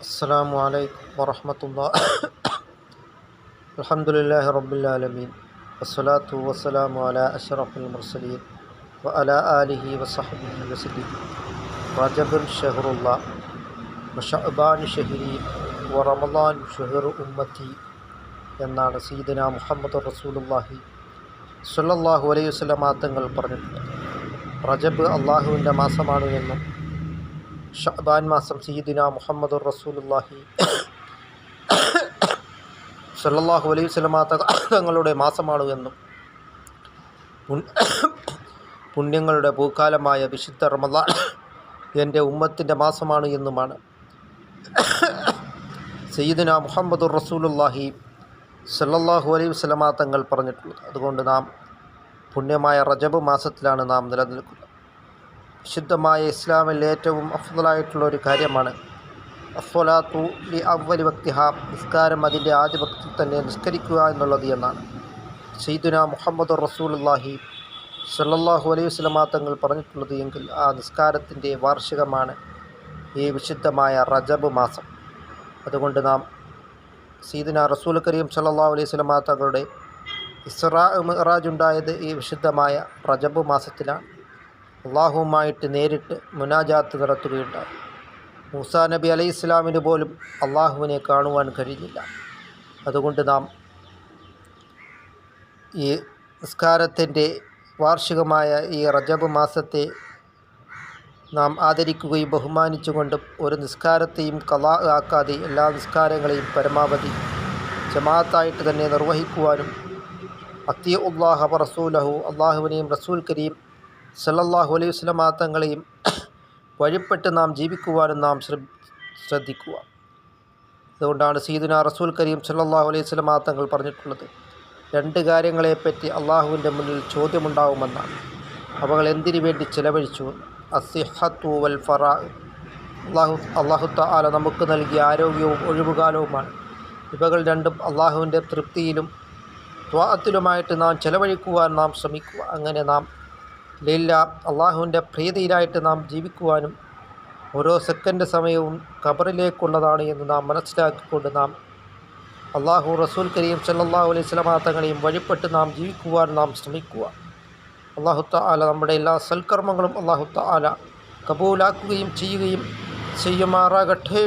السلام عليكم ورحمة الله الحمد لله رب العالمين والصلاة والسلام على أشرف المرسلين وعلى آله وصحبه وسلم رجب شهر الله وشعبان شهري ورمضان شهر أمتي എന്നാണ് സീദന മുഹമ്മദ് റസൂലുള്ളാഹി സ്വല്ലല്ലാഹു അലൈഹി വസല്ലമ തങ്ങൾ പറഞ്ഞിട്ടുള്ളത് റജബ് അള്ളാഹുവിൻ്റെ മാസമാണ് എന്നും ഷഅബാൻ മാസം സീദിന മുഹമ്മദ് റസൂലുള്ളാഹി സല്ലാഹു അലൈഹി വസല്ലമ തങ്ങളുടെ മാസമാണ് എന്നും പുണ്യങ്ങളുടെ പൂക്കാലമായ വിശുദ്ധ റമദാൻ എന്റെ ഉമ്മത്തിന്റെ മാസമാണ് എന്നുമാണ് സയ്യിദിന മുഹമ്മദ് റസൂലുല്ലാഹി സല്ലല്ലാഹു അലൈഹി വസല്ലമ തങ്ങൾ പറഞ്ഞിട്ടുള്ളത്. അതുകൊണ്ട് നാം പുണ്യമായ റജബ് മാസത്തിലാണ് നാം നിലനിൽക്കുന്നത്. വിശുദ്ധമായ ഇസ്ലാമിൽ ഏറ്റവും അഫ്ദലായിട്ടുള്ള ഒരു കാര്യമാണ്. അസ്വലാത്തു ലി അവലി ഭക്തിഹ നിസ്കാരം അതിന്റെ ആദ്യ ഭക്തിയിൽ തന്നെ നിസ്കരിക്കുക എന്നുള്ളത് എന്നാണ്. സയ്യിദുന മുഹമ്മദ് റസൂലുള്ളാഹി സല്ലാഹു അലൈഹി വസല്ലമ തങ്ങൾ പറഞ്ഞിട്ടുള്ളത് എങ്കിൽ ആ നിസ്കാരത്തിന്റെ വാർഷികമാണ് ഈ വിശുദ്ധമായ റജബ് മാസം. അതുകൊണ്ട് നാം സീദന റസൂൽ കരീം സല്ലാഹു അലൈഹി വസല്ലമ തങ്ങളുടെ ഉണ്ടായത് ഈ വിശുദ്ധമായ റജബ് മാസത്തിലാണ്. അള്ളാഹുവുമായിട്ട് നേരിട്ട് മുനാജാത്ത് നടത്തുകയുണ്ടായി. മൂസാ നബി അലൈഹി ഇസ്ലാമിന് പോലും അള്ളാഹുവിനെ കാണുവാൻ കഴിഞ്ഞില്ല. അതുകൊണ്ട് നാം ഈ നിസ്കാരത്തിന്റെ വാർഷികമായ ഈ റജബ് മാസത്തെ നാം ആദരിക്കുകയും ബഹുമാനിച്ചുകൊണ്ടും ഒരു നിസ്കാരത്തെയും കലാ ആക്കാതെ എല്ലാ നിസ്കാരങ്ങളെയും പരമാവധി ജമാഅത്തായിട്ട് തന്നെ നിർവഹിക്കുവാനും അത്തിയ ഉള്ളാഹ റസൂലഹു അള്ളാഹുവിനെയും റസൂൽ കരീം സല്ലല്ലാഹു അലൈഹി വസല്ലമ തങ്ങളെയും വഴിപ്പെട്ട് നാം ജീവിക്കുവാനും നാം ശ്രദ്ധ ശ്രദ്ധിക്കുക. അതുകൊണ്ടാണ് സീദുന റസൂൽ കരീം സല്ലല്ലാഹു അലൈഹി വസല്ലമ തങ്ങൾ പറഞ്ഞിട്ടുള്ളത് രണ്ട് കാര്യങ്ങളെപ്പറ്റി അള്ളാഹുവിന്റെ മുന്നിൽ ചോദ്യമുണ്ടാവുമെന്നാണ്. അവകൾ എന്തിനു വേണ്ടി ചിലവഴിച്ചു? അസിഹത്തു വൽ ഫറ. അള്ളാഹു അള്ളാഹു താല നമുക്ക് നൽകിയ ആരോഗ്യവും ഒഴിവുകാലവുമാണ്. ഇവകൾ രണ്ടും അള്ളാഹുവിന്റെ തൃപ്തിയിലും ത്വാത്തിലുമായിട്ട് നാം ചെലവഴിക്കുവാൻ നാം ശ്രമിക്കുക. അങ്ങനെ നാം ലീല അള്ളാഹുവിന്റെ പ്രീതിയിലായിട്ട് നാം ജീവിക്കുവാനും ഓരോ സെക്കൻഡ് സമയവും ഖബറിലേക്കുള്ളതാണ് എന്ന് നാം മനസ്സിലാക്കിക്കൊണ്ട് നാം അള്ളാഹു റസൂൽ കരീം സല്ലാഹു അലൈഹി സ്വലമാ തങ്ങളെയും വഴിപ്പെട്ട് നാം ജീവിക്കുവാൻ നാം ശ്രമിക്കുക. അള്ളാഹു ആല നമ്മുടെ എല്ലാ സൽക്കർമ്മങ്ങളും അള്ളാഹു ആല കബൂലാക്കുകയും ചെയ്യുകയും ചെയ്യുമാറാകട്ടെ.